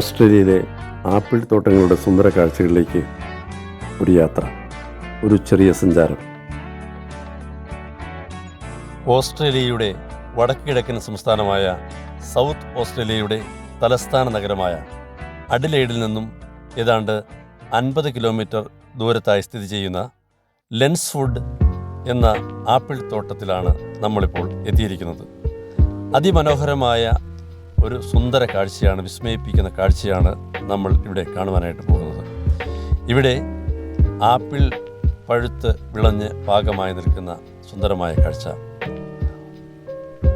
ഓസ്ട്രേലിയയിലെ ആപ്പിൾ തോട്ടങ്ങളുടെ സുന്ദര കാഴ്ചകളിലേക്ക് ഒരു യാത്ര ഒരു ചെറിയ സഞ്ചാരം. ഓസ്ട്രേലിയയുടെ വടക്കുകിഴക്കൻ സംസ്ഥാനമായ സൗത്ത് ഓസ്ട്രേലിയയുടെ തലസ്ഥാന നഗരമായ അഡിലേഡിൽ നിന്നും ഏതാണ്ട് അൻപത് കിലോമീറ്റർ ദൂരത്തായി സ്ഥിതി ചെയ്യുന്ന ലെൻസ്വുഡ് എന്ന ആപ്പിൾ തോട്ടത്തിലാണ് നമ്മളിപ്പോൾ എത്തിയിരിക്കുന്നത്. അതിമനോഹരമായ ഒരു സുന്ദര കാഴ്ചയാണ് വിസ്മയിപ്പിക്കുന്ന കാഴ്ചയാണ് നമ്മൾ ഇവിടെ കാണുവാനായിട്ട് പോകുന്നത്. ഇവിടെ ആപ്പിൾ പഴുത്ത് വിളഞ്ഞ് പാകമായി നിൽക്കുന്ന സുന്ദരമായ കാഴ്ച.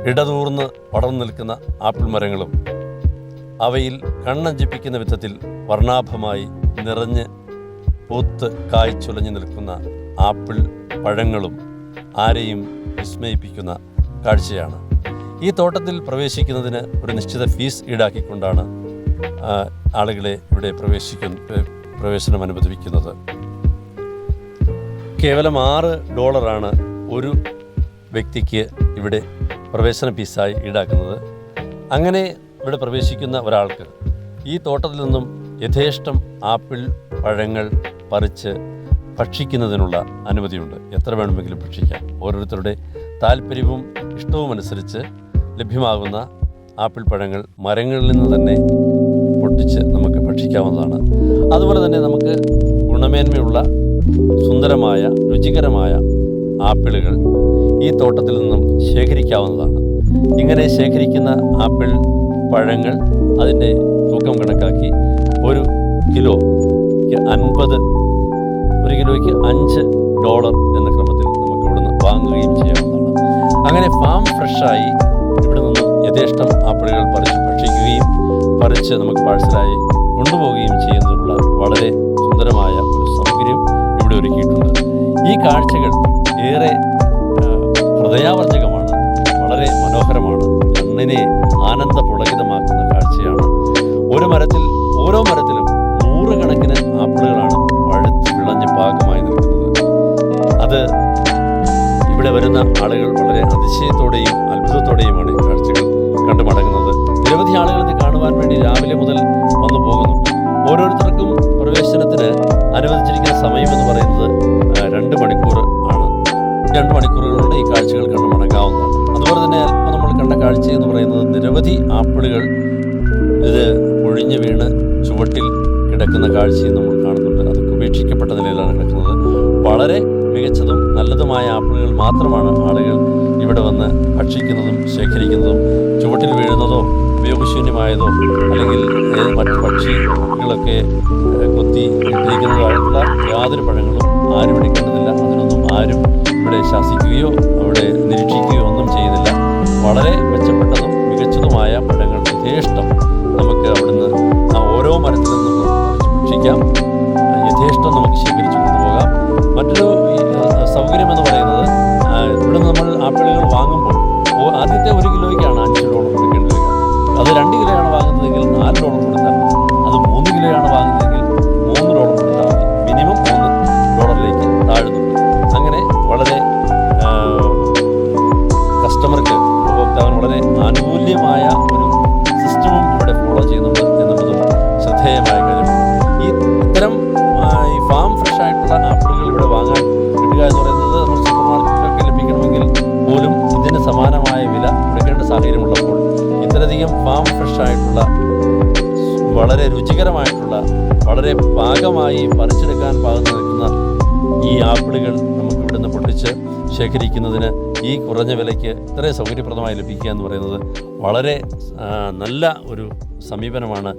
ഇടതൂർന്ന് പടർന്നു നിൽക്കുന്ന ആപ്പിൾ മരങ്ങളും അവയിൽ കണ്ണഞ്ചിപ്പിക്കുന്ന വിധത്തിൽ വർണാഭമായി നിറഞ്ഞ് പൂത്ത് കായ്ച്ചുലഞ്ഞു നിൽക്കുന്ന ആപ്പിൾ പഴങ്ങളും ആരെയും വിസ്മയിപ്പിക്കുന്ന കാഴ്ചയാണ്. ഈ തോട്ടത്തിൽ പ്രവേശിക്കുന്നതിന് ഒരു നിശ്ചിത ഫീസ് ഈടാക്കിക്കൊണ്ടാണ് ആളുകളെ ഇവിടെ പ്രവേശിക്കുന്ന പ്രവേശനം അനുവദിക്കുന്നത്. കേവലം ആറ് ഡോളറാണ് ഒരു വ്യക്തിക്ക് ഇവിടെ പ്രവേശന ഫീസായി ഈടാക്കുന്നത്. അങ്ങനെ ഇവിടെ പ്രവേശിക്കുന്ന ഒരാൾക്ക് ഈ തോട്ടത്തിൽ നിന്നും യഥേഷ്ടം ആപ്പിൾ പഴങ്ങൾ പറിച്ച് ഭക്ഷിക്കുന്നതിനുള്ള അനുമതിയുണ്ട്. എത്ര വേണമെങ്കിലും ഭക്ഷിക്കാം. ഓരോരുത്തരുടെ താല്പര്യവും ഇഷ്ടവും അനുസരിച്ച് ലഭ്യമാകുന്ന ആപ്പിൾ പഴങ്ങൾ മരങ്ങളിൽ നിന്ന് തന്നെ പൊട്ടിച്ച് നമുക്ക് ഭക്ഷിക്കാവുന്നതാണ്. അതുപോലെ തന്നെ നമുക്ക് ഗുണമേന്മയുള്ള സുന്ദരമായ രുചികരമായ ആപ്പിളുകൾ ഈ തോട്ടത്തിൽ നിന്നും ശേഖരിക്കാവുന്നതാണ്. ഇങ്ങനെ ശേഖരിക്കുന്ന ആപ്പിൾ പഴങ്ങൾ അതിന്റെ തൂക്കം കണക്കാക്കി ഒരു കിലോ അൻപത് ഒരു കിലോയ്ക്ക് അഞ്ച് ഡോളർ എന്ന ക്രമത്തിൽ നമുക്ക് ഇവിടുന്ന് വാങ്ങുകയും ചെയ്യാവുന്നതാണ്. അങ്ങനെ ഫാം ഫ്രഷായി യഥേഷ്ടം ആപ്പിളുകൾ പറിച്ച് ഭക്ഷിക്കുകയും പറിച്ച് നമുക്ക് പാഴ്സലായി കൊണ്ടുപോവുകയും ചെയ്യുന്നതിനുള്ള വളരെ സുന്ദരമായ ഒരു സൗകര്യം ഇവിടെ ഒരുക്കിയിട്ടുണ്ട്. ഈ കാഴ്ചകൾ ഏറെ ഹൃദയാവർജകമാണ് വളരെ മനോഹരമാണ് കണ്ണിനെ ആനന്ദപുളകിതമാക്കുന്ന കാഴ്ചയാണ്. ഒരു മരത്തിൽ ഓരോ മരത്തിലും കിടക്കുന്ന കാഴ്ചയും നമ്മൾ കാണുന്നുണ്ട്. അതൊക്കെ ഉപേക്ഷിക്കപ്പെട്ട നിലയിലാണ് കിടക്കുന്നത്. വളരെ മികച്ചതും നല്ലതുമായ ആപ്പിളുകൾ മാത്രമാണ് ആളുകൾ ഇവിടെ വന്ന് ഭക്ഷിക്കുന്നതും ശേഖരിക്കുന്നതും ചുവട്ടിൽ വീഴുന്നതോ ഉപയോഗശൂന്യമായതോ അല്ലെങ്കിൽ മറ്റ് പക്ഷികളൊക്കെ കൊത്തി ഇട്ടിരിക്കുന്നതായിട്ടുള്ള യാതൊരു പഴങ്ങളും ആരും എടുക്കേണ്ടതില്ല അതിനൊന്നും ആരും ഇവിടെ ശാസിക്കുകയോ അവിടെ നിരീക്ഷിക്കുകയോ ഒന്നും ചെയ്യുന്നില്ല വളരെ മെച്ചപ്പെട്ടതും മികച്ചതുമായ പഴങ്ങൾ യഥേഷ്ടം നമുക്ക് അവിടുന്ന് ആ ഓരോ മരത്തിൽ നിന്നും പറിച്ച് ഭക്ഷിക്കാം യഥേഷ്ടം നമുക്ക് ശേഖരിച്ചു ഫാം ഫ്രഷ് ആയിട്ടുള്ള വളരെ രുചികരമായിട്ടുള്ള വളരെ പാകമായി പറിച്ചെടുക്കാൻ പാകം നിൽക്കുന്ന ഈ ആപ്പിളുകൾ നമുക്ക് ഇവിടുന്ന് പൊട്ടിച്ച് ശേഖരിക്കുന്നതിന് ഈ കുറഞ്ഞ വിലയ്ക്ക് ഇത്രയും സൗകര്യപ്രദമായി ലഭിക്കുക എന്ന് പറയുന്നത് വളരെ നല്ല ഒരു സമീപനമാണ്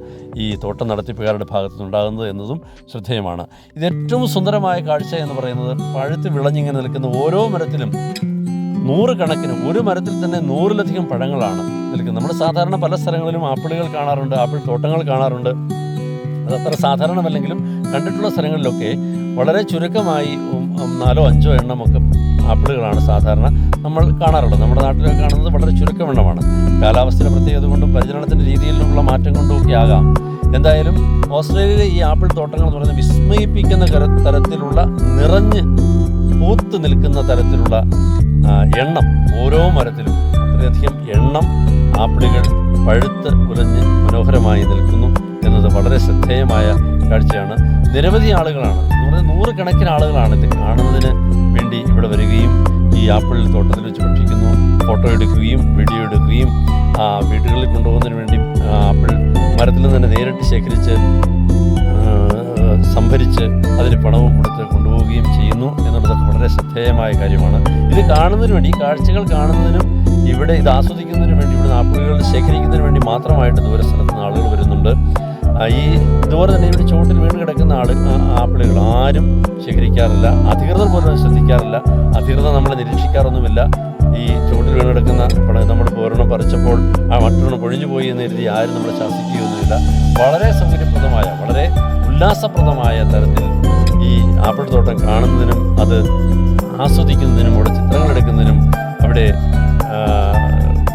ഈ തോട്ടം നടത്തിപ്പുകാരുടെ ഭാഗത്തു നിന്നുണ്ടാകുന്നത് എന്നതും ശ്രദ്ധേയമാണ്. ഇത് ഏറ്റവും സുന്ദരമായ കാഴ്ച എന്ന് പറയുന്നത് പഴുത്ത് വിളഞ്ഞിങ്ങനെ നിൽക്കുന്ന ഓരോ മരത്തിലും നൂറുകണക്കിന് ഒരു മരത്തിൽ തന്നെ നൂറിലധികം പഴങ്ങളാണ്. നിൽക്കുന്നത്. നമ്മൾ സാധാരണ പല സ്ഥലങ്ങളിലും ആപ്പിളുകൾ കാണാറുണ്ട് ആപ്പിൾ തോട്ടങ്ങൾ കാണാറുണ്ട്. അതത്ര സാധാരണമല്ലെങ്കിലും കണ്ടിട്ടുള്ള സ്ഥലങ്ങളിലൊക്കെ വളരെ ചുരുക്കമായി നാലോ അഞ്ചോ എണ്ണമൊക്കെ ആപ്പിളുകളാണ് സാധാരണ നമ്മൾ കാണാറുള്ളത്. നമ്മുടെ നാട്ടിലൊക്കെ കാണുന്നത് വളരെ ചുരുക്കം എണ്ണമാണ്. കാലാവസ്ഥയുടെ പ്രത്യേകത കൊണ്ടും പരിചരണത്തിന്റെ രീതിയിലുള്ള മാറ്റം കൊണ്ടും ഒക്കെ ആകാം. എന്തായാലും ഓസ്ട്രേലിയയിലെ ഈ ആപ്പിൾ തോട്ടങ്ങൾ എന്ന് പറയുന്നത് വിസ്മയിപ്പിക്കുന്ന തരത്തിലുള്ള നിറഞ്ഞ് പൂത്ത് നിൽക്കുന്ന തരത്തിലുള്ള എണ്ണം ഓരോ മരത്തിലും അത്രയധികം എണ്ണം ആപ്പിളുകൾ പഴുത്ത് ഉലഞ്ഞ് മനോഹരമായി നിൽക്കുന്നു എന്നത് വളരെ ശ്രദ്ധേയമായ കാഴ്ചയാണ്. നിരവധി ആളുകളാണ് പറഞ്ഞാൽ നൂറുകണക്കിന് ആളുകളാണ് ഇത് കാണുന്നതിന് വേണ്ടി ഇവിടെ വരികയും ഈ ആപ്പിൾ തോട്ടത്തിൽ വെച്ച് ഭക്ഷിക്കുന്നു ഫോട്ടോ എടുക്കുകയും വീഡിയോ എടുക്കുകയും വീടുകളിൽ കൊണ്ടുപോകുന്നതിന് വേണ്ടി ആപ്പിൾ മരത്തിൽ നിന്ന് തന്നെ നേരിട്ട് ശേഖരിച്ച് സംഭരിച്ച് അതിന് പണവും കൊടുത്ത് കൊണ്ടുപോവുകയും ചെയ്യുന്നു എന്നുള്ളതൊക്കെ വളരെ ശ്രദ്ധേയമായ കാര്യമാണ്. ഇത് കാണുന്നതിന് വേണ്ടി കാഴ്ചകൾ കാണുന്നതിനും ഇവിടെ ഇത് ആസ്വദിക്കുന്നതിന് വേണ്ടി ഇവിടെ ആപ്പിളുകൾ ശേഖരിക്കുന്നതിന് വേണ്ടി മാത്രമായിട്ട് ദൂരസ്ഥലത്ത് നിന്ന് ആളുകൾ വരുന്നുണ്ട്. ഈ ഇതുപോലെ തന്നെ ഇവിടെ ചുവട്ടിൽ വീണ് കിടക്കുന്ന ആൾ ആപ്പിളുകൾ ആരും ശേഖരിക്കാറില്ല അധികൃതർ പോലും ശ്രദ്ധിക്കാറില്ല അധികൃതർ നമ്മളെ നിരീക്ഷിക്കാറൊന്നുമില്ല. ഈ ചുവട്ടിൽ വീണ് കിടക്കുന്ന നമ്മൾ ഒരെണ്ണം പറിച്ചപ്പോൾ ആ മറ്റൊരെണ്ണം പൊഴിഞ്ഞു പോയി എന്ന് കരുതി ആരും നമ്മളെ ശാസിക്കുകയൊന്നുമില്ല. വളരെ സൗകര്യപ്രദമായ വളരെ ഉല്ലാസപ്രദമായ തരത്തിൽ ഈ ആപ്പിൾ തോട്ടം കാണുന്നതിനും അത് ആസ്വദിക്കുന്നതിനും അവിടെ ചിത്രങ്ങൾ എടുക്കുന്നതിനും അവിടെ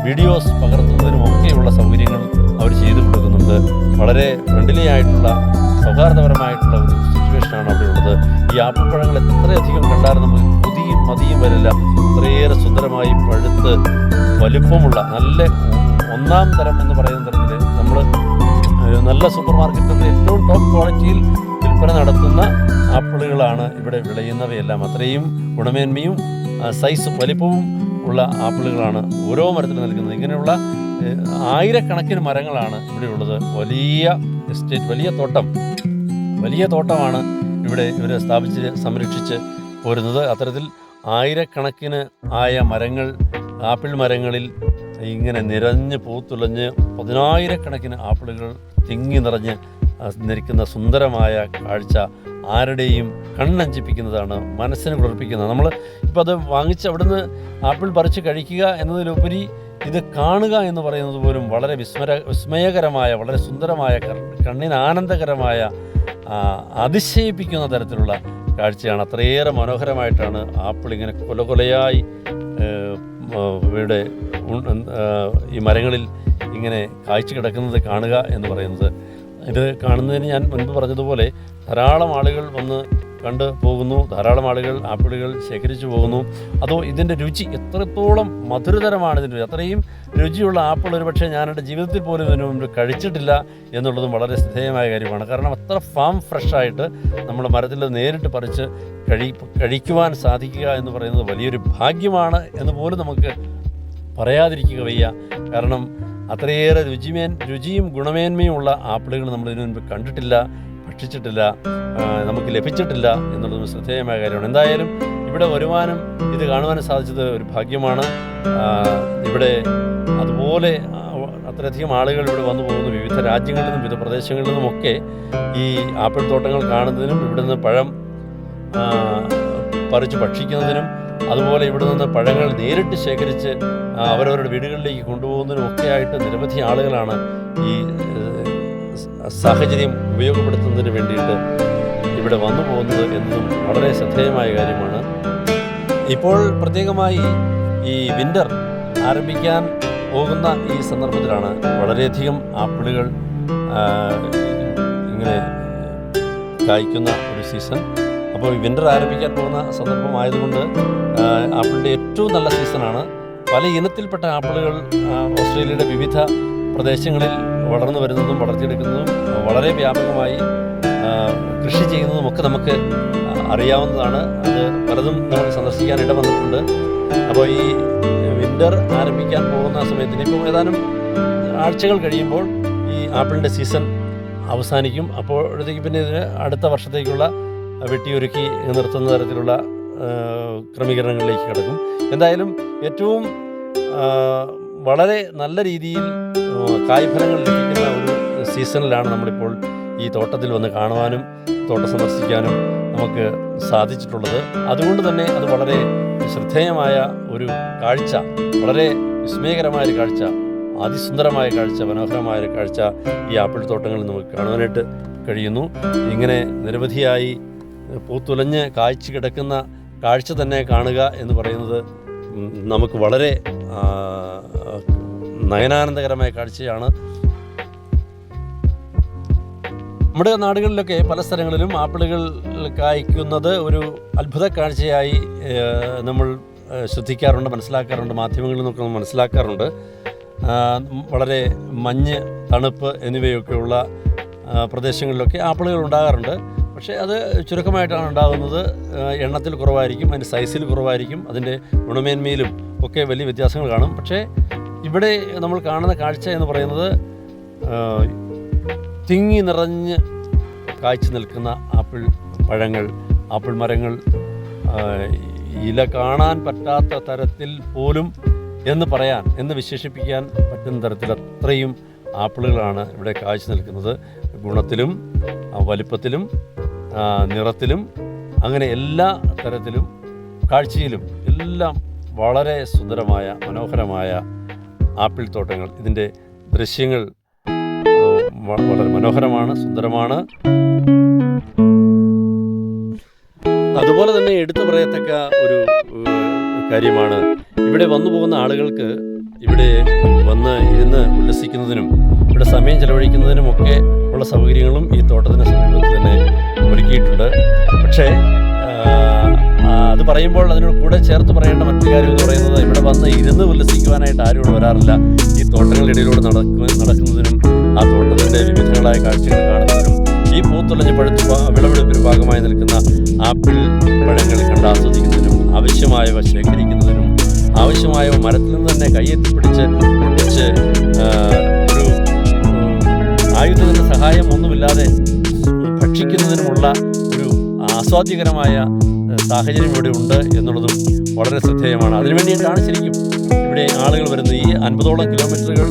വീഡിയോസ് പകർത്തുന്നതിനും ഒക്കെയുള്ള സൗകര്യങ്ങൾ അവർ ചെയ്തു കൊടുക്കുന്നുണ്ട്. വളരെ ഫ്രണ്ട്ലി ആയിട്ടുള്ള സൗഹാർദ്ദപരമായിട്ടുള്ള ഒരു സിറ്റുവേഷനാണ് അവിടെ ഉള്ളത്. ഈ ആപ്പിൾ പഴങ്ങൾ എത്രയധികം കണ്ടാലും നമുക്ക് പുതിയും മതിയും വരില്ല. അത്രയേറെ സുന്ദരമായി പഴുത്ത് വലുപ്പമുള്ള നല്ല ഒന്നാം തരം എന്ന് പറയുന്ന തരത്തിൽ നമ്മൾ നല്ല സൂപ്പർ മാർക്കറ്റിൽ ഏറ്റവും ടോപ്പ് ക്വാളിറ്റിയിൽ വിൽപ്പന നടത്തുന്ന ആപ്പിളുകളാണ് ഇവിടെ വിളയുന്നവയെല്ലാം. അത്രയും ഗുണമേന്മയും സൈസ് വലിപ്പവും ഉള്ള ആപ്പിളുകളാണ് ഓരോ മരത്തിലും നൽകുന്നത്. ഇങ്ങനെയുള്ള ആയിരക്കണക്കിന് മരങ്ങളാണ് ഇവിടെയുള്ളത് വലിയ എസ്റ്റേറ്റ് വലിയ തോട്ടം. വലിയ തോട്ടമാണ് ഇവിടെ ഇവരെ സ്ഥാപിച്ച് സംരക്ഷിച്ച് പോരുന്നത്. അത്തരത്തിൽ ആയിരക്കണക്കിന് ആയ മരങ്ങൾ ആപ്പിൾ മരങ്ങളിൽ ഇങ്ങനെ നിറഞ്ഞ് പൂത്തുലഞ്ഞ് പതിനായിരക്കണക്കിന് ആപ്പിളുകൾ തിങ്ങി നിറഞ്ഞ് നിൽക്കുന്ന സുന്ദരമായ കാഴ്ച ആരുടെയും കണ്ണഞ്ചിപ്പിക്കുന്നതാണ് മനസ്സിന് കുളിർപ്പിക്കുന്നത് നമ്മൾ ഇപ്പോൾ അത് വാങ്ങിച്ച് അവിടുന്ന് ആപ്പിൾ പറിച്ച് കഴിക്കുക എന്നതിലുപരി ഇത് കാണുക എന്ന് പറയുന്നത് പോലും വളരെ വിസ്മര വിസ്മയകരമായ വളരെ സുന്ദരമായ കണ്ണിന് ആനന്ദകരമായ അതിശയിപ്പിക്കുന്ന തരത്തിലുള്ള കാഴ്ചയാണ്. അത്രയേറെ മനോഹരമായിട്ടാണ് ആപ്പിൾ ഇങ്ങനെ കൊലകൊലയായി ഇവിടെ ഈ മരങ്ങളിൽ ഇങ്ങനെ കാഴ്ച കിടക്കുന്നത് കാണുക എന്ന് പറയുന്നത്. ഇത് കാണുന്നതിന് ഞാൻ മുൻപ് പറഞ്ഞതുപോലെ ധാരാളം ആളുകൾ വന്ന് കണ്ടു പോകുന്നു. ധാരാളം ആളുകൾ ആപ്പിളുകൾ ശേഖരിച്ചു പോകുന്നു. അതോ ഇതിന്റെ രുചി എത്രത്തോളം മധുരതരമാണ് ഇതിന്റെ. അത്രയും രുചിയുള്ള ആപ്പിൾ ഒരു പക്ഷേ ഞാൻ എന്റെ ജീവിതത്തിൽ പോലും ഇതിനു മുമ്പ് കഴിച്ചിട്ടില്ല എന്നുള്ളതും വളരെ ശ്രദ്ധേയമായ കാര്യമാണ്. കാരണം അത്ര ഫാം ഫ്രഷായിട്ട് നമ്മൾ മരത്തിൽ നേരിട്ട് പറിച്ച് കഴി കഴിക്കുവാൻ സാധിക്കുക എന്ന് പറയുന്നത് വലിയൊരു ഭാഗ്യമാണ് എന്ന് പോലും നമുക്ക് പറയാതിരിക്കുക വയ്യ. കാരണം അത്രയേറെ രുചിമേൻ രുചിയും ഗുണമേന്മയും ഉള്ള ആപ്പിളുകൾ നമ്മൾ ഇതിനു മുൻപ് കണ്ടിട്ടില്ല ഭക്ഷിച്ചിട്ടില്ല നമുക്ക് ലഭിച്ചിട്ടില്ല എന്നുള്ളതും ശ്രദ്ധേയമായ കാര്യമാണ്. എന്തായാലും ഇവിടെ വരുവാനും ഇത് കാണുവാനും സാധിച്ചത് ഒരു ഭാഗ്യമാണ്. ഇവിടെ അതുപോലെ അത്രയധികം ആളുകൾ ഇവിടെ വന്നു പോകുന്നു. വിവിധ രാജ്യങ്ങളിൽ നിന്നും വിവിധ പ്രദേശങ്ങളിൽ നിന്നുമൊക്കെ ഈ ആപ്പിൾ തോട്ടങ്ങൾ കാണുന്നതിനും ഇവിടെ നിന്ന് പഴം പറിച്ച് ഭക്ഷിക്കുന്നതിനും അതുപോലെ ഇവിടെ നിന്ന് പഴങ്ങൾ നേരിട്ട് ശേഖരിച്ച് അവരവരുടെ വീടുകളിലേക്ക് കൊണ്ടുപോകുന്നതിനും ഒക്കെ ആയിട്ട് നിരവധി ആളുകളാണ് ഈ സാഹചര്യം ഉപയോഗപ്പെടുത്തുന്നതിന് വേണ്ടിയിട്ട് ഇവിടെ വന്നു പോകുന്നത് എന്നതും വളരെ ശ്രദ്ധേയമായ കാര്യമാണ്. ഇപ്പോൾ പ്രത്യേകമായി ഈ വിന്റർ ആരംഭിക്കാൻ പോകുന്ന ഈ സന്ദർഭത്തിലാണ് വളരെയധികം ആപ്പിളുകൾ ഇങ്ങനെ കായ്ക്കുന്ന ഒരു സീസൺ അപ്പോൾ വിന്റർ ആരംഭിക്കാൻ പോകുന്ന സന്ദർഭമായതുകൊണ്ട് ആപ്പിളിന്റെ ഏറ്റവും നല്ല സീസണാണ് പല ഇനത്തിൽപ്പെട്ട ആപ്പിളുകൾ ഓസ്ട്രേലിയയുടെ വിവിധ പ്രദേശങ്ങളിൽ വളർന്നു വരുന്നതും വളർത്തിയെടുക്കുന്നതും വളരെ വ്യാപകമായി കൃഷി ചെയ്യുന്നതും ഒക്കെ നമുക്ക് അറിയാവുന്നതാണ്. അത് പലതും നമ്മൾ സന്ദർശിക്കാൻ ഇട വന്നിട്ടുണ്ട്. അപ്പോൾ ഈ വിന്റർ ആരംഭിക്കാൻ പോകുന്ന സമയത്തിന് ഇപ്പോൾ ഏതാനും ആഴ്ചകൾ കഴിയുമ്പോൾ ഈ ആപ്പിളിന്റെ സീസൺ അവസാനിക്കും. അപ്പോഴത്തേക്ക് പിന്നെ ഇതിന് അടുത്ത വർഷത്തേക്കുള്ള വെട്ടിയൊരുക്കി നിർത്തുന്ന തരത്തിലുള്ള ക്രമീകരണങ്ങളിലേക്ക് കിടക്കും. എന്തായാലും ഏറ്റവും വളരെ നല്ല രീതിയിൽ കായ്ഫലങ്ങൾ ലഭിക്കുന്ന ഒരു സീസണിലാണ് നമ്മളിപ്പോൾ ഈ തോട്ടത്തിൽ വന്ന് കാണുവാനും തോട്ടം സന്ദർശിക്കാനും നമുക്ക് സാധിച്ചിട്ടുള്ളത്. അതുകൊണ്ട് തന്നെ അത് വളരെ ശ്രദ്ധേയമായ ഒരു കാഴ്ച വളരെ വിസ്മയകരമായ ഒരു കാഴ്ച അതിസുന്ദരമായ കാഴ്ച മനോഹരമായ ഒരു കാഴ്ച ഈ ആപ്പിൾ തോട്ടങ്ങളിൽ നമുക്ക് കാണുവാനായിട്ട് കഴിയുന്നു. ഇങ്ങനെ നിരവധിയായി പൂത്തുലഞ്ഞ് കായ്ച്ചു കിടക്കുന്ന കാഴ്ച തന്നെ കാണുക എന്ന് പറയുന്നത് നമുക്ക് വളരെ നയനാനന്ദകരമായ കാഴ്ചയാണ്. നമ്മുടെ നാടുകളിലൊക്കെ പല സ്ഥലങ്ങളിലും ആപ്പിളുകൾ കായ്ക്കുന്നത് ഒരു അത്ഭുത കാഴ്ചയായി നമ്മൾ ശ്രദ്ധിക്കാറുണ്ട് മനസ്സിലാക്കാറുണ്ട് മാധ്യമങ്ങളിൽ നിന്നൊക്കെ നമ്മൾ മനസ്സിലാക്കാറുണ്ട്. വളരെ മഞ്ഞ് തണുപ്പ് എന്നിവയൊക്കെയുള്ള പ്രദേശങ്ങളിലൊക്കെ ആപ്പിളുകൾ ഉണ്ടാകാറുണ്ട്. പക്ഷേ അത് ചുരുക്കമായിട്ടാണ് ഉണ്ടാകുന്നത്. എണ്ണത്തിൽ കുറവായിരിക്കും അതിന്റെ സൈസിൽ കുറവായിരിക്കും അതിന്റെ ഗുണമേന്മയിലും ഒക്കെ വലിയ വ്യത്യാസങ്ങൾ കാണും. പക്ഷേ ഇവിടെ നമ്മൾ കാണുന്ന കാഴ്ച എന്ന് പറയുന്നത് തിങ്ങി നിറഞ്ഞ് കായ്ച്ചു നിൽക്കുന്ന ആപ്പിൾ പഴങ്ങൾ ആപ്പിൾ മരങ്ങൾ ഇല കാണാൻ പറ്റാത്ത തരത്തിൽ പോലും എന്ന് പറയാൻ എന്ന് വിശേഷിപ്പിക്കാൻ പറ്റുന്ന തരത്തിൽ അത്രയും ആപ്പിളുകളാണ് ഇവിടെ കാഴ്ച നിൽക്കുന്നത്. ഗുണത്തിലും വലിപ്പത്തിലും നിറത്തിലും അങ്ങനെ എല്ലാ തരത്തിലും കാഴ്ചയിലും എല്ലാം വളരെ സുന്ദരമായ മനോഹരമായ ആപ്പിൾ തോട്ടങ്ങൾ. ഇതിന്റെ ദൃശ്യങ്ങൾ വളരെ മനോഹരമാണ് സുന്ദരമാണ്. അതുപോലെ തന്നെ എടുത്തു പറയത്തക്ക ഒരു കാര്യമാണ്. ഇവിടെ വന്നു പോകുന്ന ആളുകൾക്ക് ഇവിടെ വന്ന് ഇരുന്ന് ഉല്ലസിക്കുന്നതിനും ഇവിടെ സമയം ചെലവഴിക്കുന്നതിനുമൊക്കെ ഉള്ള സൗകര്യങ്ങളും ഈ തോട്ടത്തിന് സമീപത്ത് തന്നെ ഒരുക്കിയിട്ടുണ്ട്. പക്ഷേ അത് പറയുമ്പോൾ അതിനോട് കൂടെ ചേർത്ത് പറയേണ്ട മറ്റൊരു കാര്യം എന്ന് പറയുന്നത് ഇവിടെ വന്ന് ഇരുന്ന് ഉല്ലസിക്കുവാനായിട്ട് ആരും ഇവിടെ വരാറില്ല. ഈ തോട്ടങ്ങളിടയിലൂടെ നടക്കുക നടക്കുന്നതിനും ആ തോട്ടത്തിന്റെ വിവിധങ്ങളായ കാഴ്ചകൾ കാണുന്നതിനും ഈ പൂത്തുളഞ്ഞ് പഴുത്ത് വിളവെടുപ്പിന് ഭാഗമായി നിൽക്കുന്ന ആപ്പിൾ പഴങ്ങൾ കണ്ട് ആസ്വദിക്കുന്നതിനും ആവശ്യമായവ ശേഖരിക്കുന്നതിനും ആവശ്യമായവ മരത്തിൽ നിന്ന് തന്നെ കയ്യെത്തിപ്പിടിച്ച് ഉം, ആയുധത്തിന്റെ സഹായം ഒന്നുമില്ലാതെ ഭക്ഷിക്കുന്നതിനുമുള്ള ഒരു ആസ്വാദ്യകരമായ സാഹചര്യം ഇവിടെ ഉണ്ട് എന്നുള്ളതും വളരെ ശ്രദ്ധേയമാണ്. അതിനുവേണ്ടിയിട്ടാണ് ശരിക്കും ഇവിടെ ആളുകൾ വരുന്നത് ഈ അൻപതോളം കിലോമീറ്ററുകൾ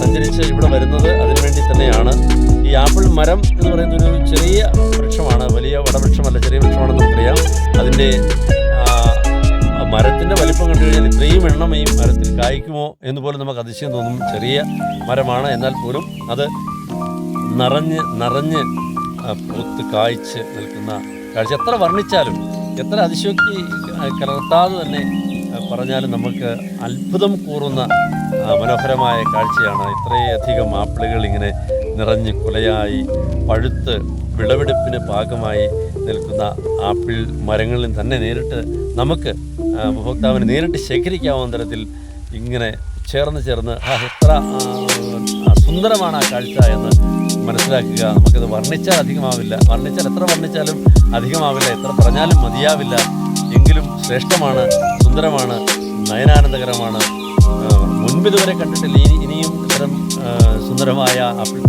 സഞ്ചരിച്ച് ഇവിടെ വരുന്നത് അതിനുവേണ്ടി തന്നെയാണ്. ഈ ആപ്പിൾ മരം എന്ന് പറയുന്ന ഒരു ചെറിയ വൃക്ഷമാണ് വലിയ വടവൃക്ഷമല്ല ചെറിയ വൃക്ഷമാണെന്ന് നമുക്കറിയാം. അതിന്റെ മരത്തിന്റെ വലിപ്പം കണ്ടു കഴിഞ്ഞാൽ ഇത്രയും എണ്ണം ഈ മരത്തിൽ കായ്ക്കുമോ എന്ന് പോലും നമുക്ക് അതിശയം തോന്നും. ചെറിയ മരമാണ്. എന്നാൽ പോലും അത് നിറഞ്ഞ് നിറഞ്ഞ് പൂത്ത് കായ്ച്ച് നിൽക്കുന്ന കാഴ്ച. എത്ര വർണിച്ചാലും എത്ര അതിശയോക്തി കലർത്താതെ തന്നെ പറഞ്ഞാലും നമുക്ക് അത്ഭുതം കൂറുന്ന മനോഹരമായ കാഴ്ചയാണ്. ഇത്രയധികം ആപ്പിളുകൾ ഇങ്ങനെ നിറഞ്ഞ് കുലയായി പഴുത്ത് വിളവെടുപ്പിന് പാകമായി നിൽക്കുന്ന ആപ്പിൾ മരങ്ങളിൽ തന്നെ നേരിട്ട് നമുക്ക് ഉപഭോക്താവിന് നേരിട്ട് ശേഖരിക്കാവുന്ന തരത്തിൽ ഇങ്ങനെ ചേർന്ന് ചേർന്ന് ആ എത്ര സുന്ദരമാണ് ആ കാഴ്ച എന്ന് മനസ്സിലാക്കുക. നമുക്കത് വർണിച്ചാൽ അധികമാവില്ല. വർണിച്ചാൽ എത്ര വർണിച്ചാലും അധികമാവില്ല. എത്ര പറഞ്ഞാലും മതിയാവില്ല. എങ്കിലും ശ്രേഷ്ഠമാണ് സുന്ദരമാണ് നയനാനന്ദകരമാണ്. മുൻപിതുവരെ കണ്ടിട്ടില്ല. ഇനി ഇനിയും ഇത്തരം സുന്ദരമായ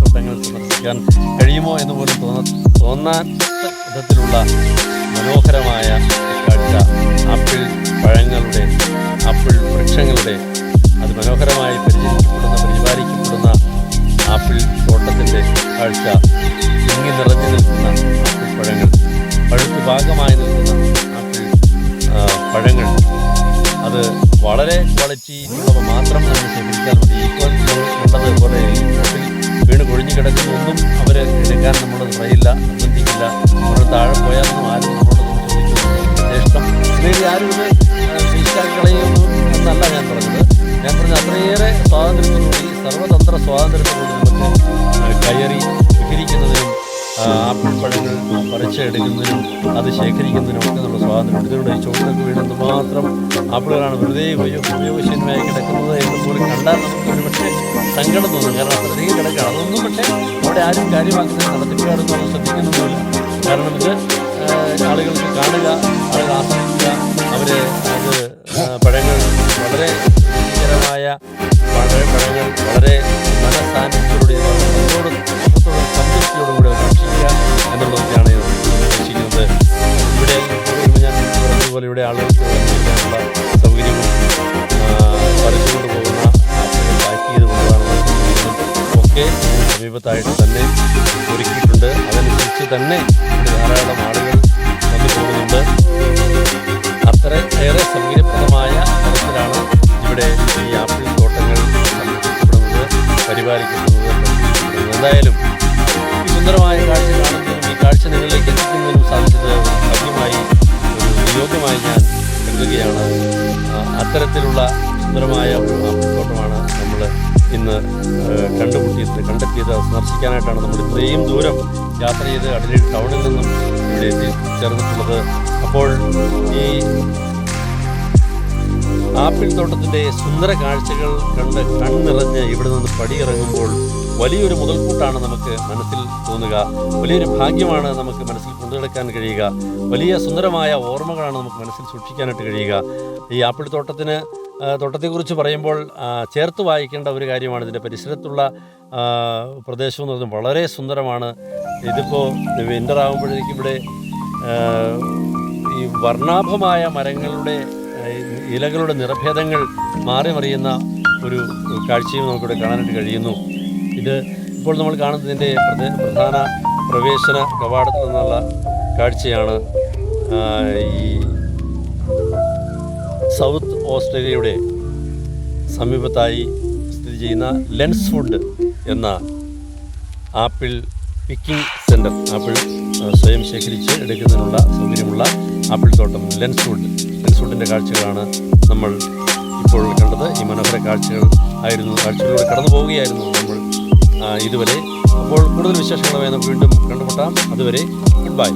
തോട്ടങ്ങൾ സന്ദർശിക്കാൻ കഴിയുമോ എന്ന് പോലും തോന്ന തോന്നാൻ വിധത്തിലുള്ള മനോഹരമായ കാഴ്ച ആപ്പിൾ പഴങ്ങളുടെ ആപ്പിൾ വൃക്ഷങ്ങളുടെ അത് മനോഹരമായി പരിചരിക്കപ്പെടുന്ന പരിപാലിക്കപ്പെടുന്ന ആപ്പിൾ തോട്ടത്തിന്റെ കാഴ്ച ഇങ്ങി നിറഞ്ഞു നിൽക്കുന്ന ആപ്പിൾ പഴങ്ങൾ. പഴുത്ത് ഭാഗമായി നിൽക്കുന്ന ആപ്പിൾ പഴങ്ങൾ. അത് വളരെ ക്വാളിറ്റി ഉള്ളവ മാത്രം നമ്മൾ ശേഖരിച്ചാൽ മതി. ഇപ്പോൾ ഉള്ളത് പോലെ വീണ് കൊഴിഞ്ഞു കിടക്കുന്നൊന്നും അവർ എടുക്കാൻ നമ്മൾ പറയില്ല നിർബന്ധിക്കില്ല. നമ്മൾ താഴെ ആരും സർവതന്ത്ര ആ, കയറി വിഹരിക്കുന്നതിനും ആപ്പിൾ പഴങ്ങൾ പറിച്ചെടുക്കുന്നതിനും അത് ശേഖരിക്കുന്നതിനും ഒക്കെ നമ്മുടെ സ്വാതന്ത്ര്യം ഇതിലൂടെ ഈ ചോദ്യങ്ങൾക്ക് വീണെന്ന് മാത്രം ആപ്പിളുകളാണ് വെറുതെ ഉപയോഗശന്മയായി കിടക്കുന്നത് എന്ന് പോലും കണ്ടാൽ നമുക്ക് ഒരു പക്ഷേ സങ്കടം തോന്നും. കാരണം വെറുതെ കിടക്കുകയാണ് അതൊന്നും പക്ഷേ അവിടെ ആരും കാര്യമാക്കുന്നത് നടത്തിപ്പുകാരൊന്നും അത് ശ്രദ്ധിക്കുന്നുമില്ല കാരണം ഇത് ആളുകൾക്ക് കാണുക ആളുകൾ ആസ്വദിക്കുക അവർ പ്രവർത്തിക്കപ്പെടുന്നത്. എന്തായാലും ഈ സുന്ദരമായ കാഴ്ച കാണുന്നതിനും ഈ കാഴ്ച നിങ്ങളിലേക്ക് എത്തിക്കുന്നതിനും സാധിച്ചത് ഭാഗ്യമായി ഒരു യോഗ്യമായി ഞാൻ കരുതുകയാണ്. അത്തരത്തിലുള്ള സുന്ദരമായ ഫോട്ടോമാണ് നമ്മൾ ഇന്ന് കണ്ടുമുട്ടിയത് കണ്ടെത്തിയത്. സന്ദർശിക്കാനായിട്ടാണ് നമ്മൾ ഇത്രയും ദൂരം യാത്ര ചെയ്ത് അടലി ടൗണിൽ നിന്നും ഇവിടെ എത്തിച്ചേർന്നിട്ടുള്ളത് അപ്പോൾ ഈ ആപ്പിൾ തോട്ടത്തിന്റെ സുന്ദര കാഴ്ചകൾ കണ്ട് കണ്ണിറഞ്ഞ് ഇവിടെ നിന്ന് പടിയിറങ്ങുമ്പോൾ വലിയൊരു മുതൽക്കൂട്ടാണ് നമുക്ക് മനസ്സിൽ തോന്നുക. വലിയൊരു ഭാഗ്യമാണ് നമുക്ക് മനസ്സിൽ കൊണ്ടുനടക്കാൻ കഴിയുക. വലിയ സുന്ദരമായ ഓർമ്മകളാണ് നമുക്ക് മനസ്സിൽ സൂക്ഷിക്കാനായിട്ട് കഴിയുക. ഈ ആപ്പിൾ തോട്ടത്തിന് തോട്ടത്തെക്കുറിച്ച് പറയുമ്പോൾ ചേർത്ത് വായിക്കേണ്ട ഒരു കാര്യമാണ്. ഇതിന്റെ പരിസരത്തുള്ള പ്രദേശം എന്ന് പറയുന്നത് വളരെ സുന്ദരമാണ്. ഇതിപ്പോൾ വിന്റർ ആകുമ്പോഴേക്കും ഇവിടെ ഈ വർണാഭമായ മരങ്ങളുടെ ഇലകളുടെ നിറഭേദങ്ങൾ മാറി മറിയുന്ന ഒരു കാഴ്ചയും നമുക്കിവിടെ കാണാനായിട്ട് കഴിയുന്നു. ഇത് ഇപ്പോൾ നമ്മൾ കാണുന്നതിന്റെ പ്രധാന പ്രവേശന കവാടത്തിൽ നിന്നുള്ള കാഴ്ചയാണ്. ഈ സൗത്ത് ഓസ്ട്രേലിയയുടെ സമീപത്തായി സ്ഥിതി ചെയ്യുന്ന ലെൻസ് ഫുഡ് എന്ന ആപ്പിൾ പിക്കിംഗ് സെന്റർ ആപ്പിൾ സ്വയം ശേഖരിച്ച് എടുക്കുന്നതിനുള്ള സൗകര്യമുള്ള ആപ്പിൾ തോട്ടം ലെൻസ് വുഡ് വുഡിന്റെ കാഴ്ചകളാണ് നമ്മൾ ഇപ്പോൾ കണ്ടത്. ഈ മനോഹര കാഴ്ചകൾ ആയിരുന്നു. കാഴ്ചകളിലൂടെ കടന്നു പോവുകയായിരുന്നു നമ്മൾ ഇതുവരെ. അപ്പോൾ കൂടുതൽ വിശേഷങ്ങളുമായി നമുക്ക് വീണ്ടും കണ്ടുമുട്ടാം. അതുവരെ ഗുഡ് ബൈ